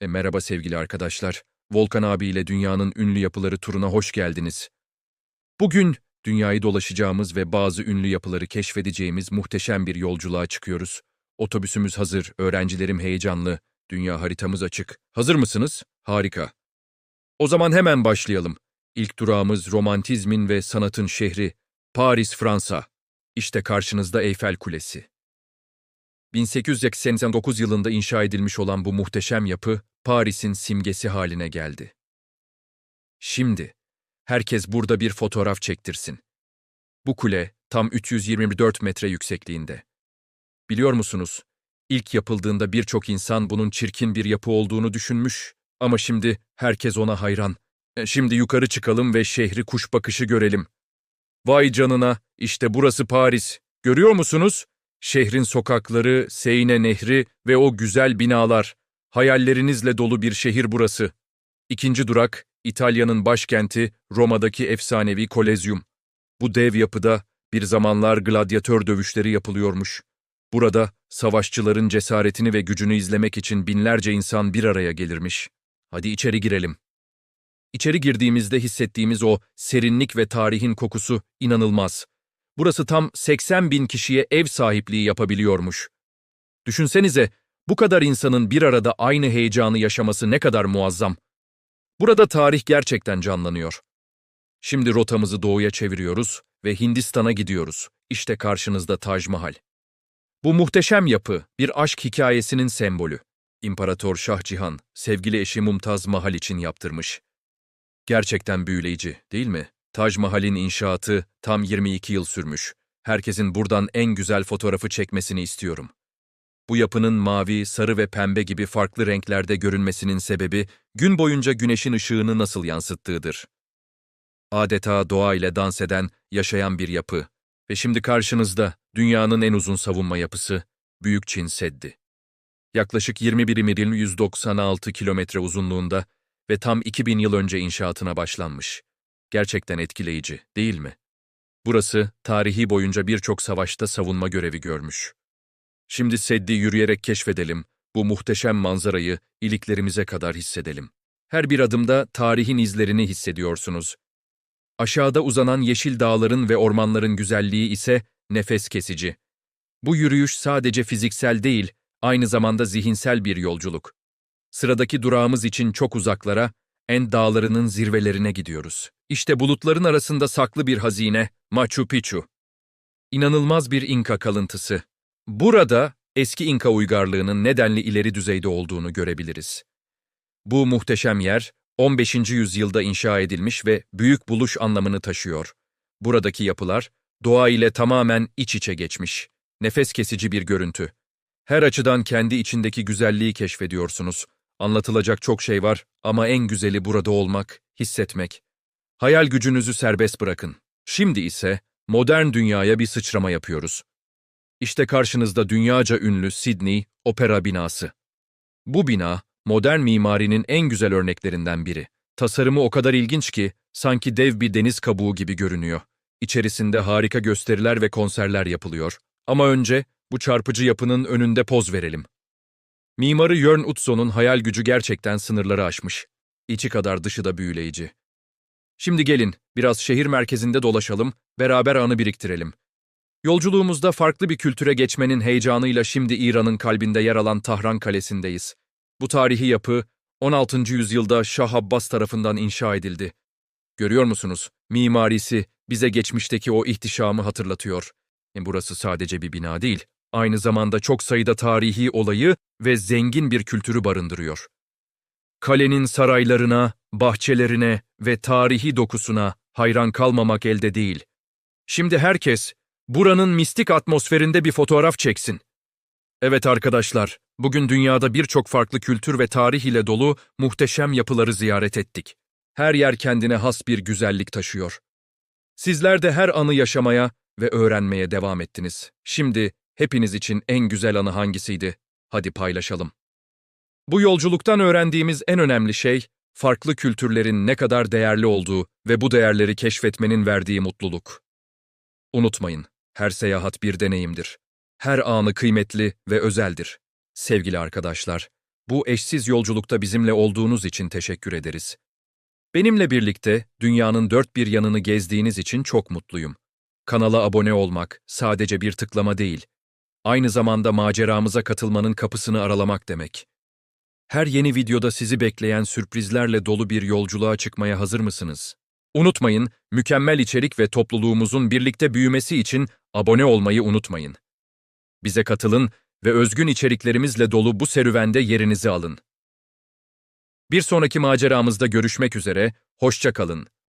E, merhaba sevgili arkadaşlar. Volkan abiyle dünyanın ünlü yapıları turuna hoş geldiniz. Bugün dünyayı dolaşacağımız ve bazı ünlü yapıları keşfedeceğimiz muhteşem bir yolculuğa çıkıyoruz. Otobüsümüz hazır, öğrencilerim heyecanlı, dünya haritamız açık. Hazır mısınız? Harika. O zaman hemen başlayalım. İlk durağımız romantizmin ve sanatın şehri, Paris, Fransa. İşte karşınızda Eyfel Kulesi. 1889 yılında inşa edilmiş olan bu muhteşem yapı, Paris'in simgesi haline geldi. Şimdi, herkes burada bir fotoğraf çektirsin. Bu kule tam 324 metre yüksekliğinde. Biliyor musunuz, ilk yapıldığında birçok insan bunun çirkin bir yapı olduğunu düşünmüş ama şimdi herkes ona hayran. E, Şimdi yukarı çıkalım ve şehri kuş bakışı görelim. Vay canına, işte burası Paris. Görüyor musunuz? Şehrin sokakları, Seyne Nehri ve o güzel binalar. Hayallerinizle dolu bir şehir burası. İkinci durak, İtalya'nın başkenti Roma'daki efsanevi Kolezyum. Bu dev yapıda bir zamanlar gladyatör dövüşleri yapılıyormuş. Burada savaşçıların cesaretini ve gücünü izlemek için binlerce insan bir araya gelirmiş. Hadi içeri girelim. İçeri girdiğimizde hissettiğimiz o serinlik ve tarihin kokusu inanılmaz. Burası tam 80 bin kişiye ev sahipliği yapabiliyormuş. Düşünsenize, bu kadar insanın bir arada aynı heyecanı yaşaması ne kadar muazzam. Burada tarih gerçekten canlanıyor. Şimdi rotamızı doğuya çeviriyoruz ve Hindistan'a gidiyoruz. İşte karşınızda Taj Mahal. Bu muhteşem yapı bir aşk hikayesinin sembolü. İmparator Şah Cihan, sevgili eşi Mumtaz Mahal için yaptırmış. Gerçekten büyüleyici, değil mi? Taj Mahal'in inşaatı tam 22 yıl sürmüş. Herkesin buradan en güzel fotoğrafı çekmesini istiyorum. Bu yapının mavi, sarı ve pembe gibi farklı renklerde görünmesinin sebebi gün boyunca güneşin ışığını nasıl yansıttığıdır. Adeta doğa ile dans eden, yaşayan bir yapı. Ve şimdi karşınızda dünyanın en uzun savunma yapısı, Büyük Çin Seddi. Yaklaşık 21 mil 196 kilometre uzunluğunda ve tam 2000 yıl önce inşaatına başlanmış. Gerçekten etkileyici, değil mi? Burası, tarihi boyunca birçok savaşta savunma görevi görmüş. Şimdi Seddi yürüyerek keşfedelim, bu muhteşem manzarayı iliklerimize kadar hissedelim. Her bir adımda tarihin izlerini hissediyorsunuz. Aşağıda uzanan yeşil dağların ve ormanların güzelliği ise nefes kesici. Bu yürüyüş sadece fiziksel değil, aynı zamanda zihinsel bir yolculuk. Sıradaki durağımız için çok uzaklara, en dağlarının zirvelerine gidiyoruz. İşte bulutların arasında saklı bir hazine, Machu Picchu. İnanılmaz bir İnka kalıntısı. Burada eski İnka uygarlığının nedenli ileri düzeyde olduğunu görebiliriz. Bu muhteşem yer 15. yüzyılda inşa edilmiş ve büyük buluş anlamını taşıyor. Buradaki yapılar doğa ile tamamen iç içe geçmiş. Nefes kesici bir görüntü. Her açıdan kendi içindeki güzelliği keşfediyorsunuz. Anlatılacak çok şey var ama en güzeli burada olmak, hissetmek. Hayal gücünüzü serbest bırakın. Şimdi ise modern dünyaya bir sıçrama yapıyoruz. İşte karşınızda dünyaca ünlü Sydney Opera binası. Bu bina, modern mimarinin en güzel örneklerinden biri. Tasarımı o kadar ilginç ki, sanki dev bir deniz kabuğu gibi görünüyor. İçerisinde harika gösteriler ve konserler yapılıyor. Ama önce, bu çarpıcı yapının önünde poz verelim. Mimarı Jörn Utzon'un hayal gücü gerçekten sınırları aşmış. İçi kadar dışı da büyüleyici. Şimdi gelin, biraz şehir merkezinde dolaşalım, beraber anı biriktirelim. Yolculuğumuzda farklı bir kültüre geçmenin heyecanıyla şimdi İran'ın kalbinde yer alan Tahran Kalesi'ndeyiz. Bu tarihi yapı, 16. yüzyılda Şah Abbas tarafından inşa edildi. Görüyor musunuz? Mimarisi bize geçmişteki o ihtişamı hatırlatıyor. E, burası sadece bir bina değil, aynı zamanda çok sayıda tarihi olayı ve zengin bir kültürü barındırıyor. Kalenin saraylarına, bahçelerine ve tarihi dokusuna hayran kalmamak elde değil. Şimdi herkes buranın mistik atmosferinde bir fotoğraf çeksin. Evet arkadaşlar, bugün dünyada birçok farklı kültür ve tarih ile dolu muhteşem yapıları ziyaret ettik. Her yer kendine has bir güzellik taşıyor. Sizler de her anı yaşamaya ve öğrenmeye devam ettiniz. Şimdi hepiniz için en güzel anı hangisiydi? Hadi paylaşalım. Bu yolculuktan öğrendiğimiz en önemli şey, farklı kültürlerin ne kadar değerli olduğu ve bu değerleri keşfetmenin verdiği mutluluk. Unutmayın, her seyahat bir deneyimdir. Her anı kıymetli ve özeldir. Sevgili arkadaşlar, Bu eşsiz yolculukta bizimle olduğunuz için teşekkür ederiz. Benimle birlikte dünyanın dört bir yanını gezdiğiniz için çok mutluyum. Kanala abone olmak sadece bir tıklama değil, aynı zamanda maceramıza katılmanın kapısını aralamak demek. Her yeni videoda sizi bekleyen sürprizlerle dolu bir yolculuğa çıkmaya hazır mısınız? Unutmayın, mükemmel içerik ve topluluğumuzun birlikte büyümesi için abone olmayı unutmayın. Bize katılın ve özgün içeriklerimizle dolu bu serüvende yerinizi alın. Bir sonraki maceramızda görüşmek üzere, hoşça kalın.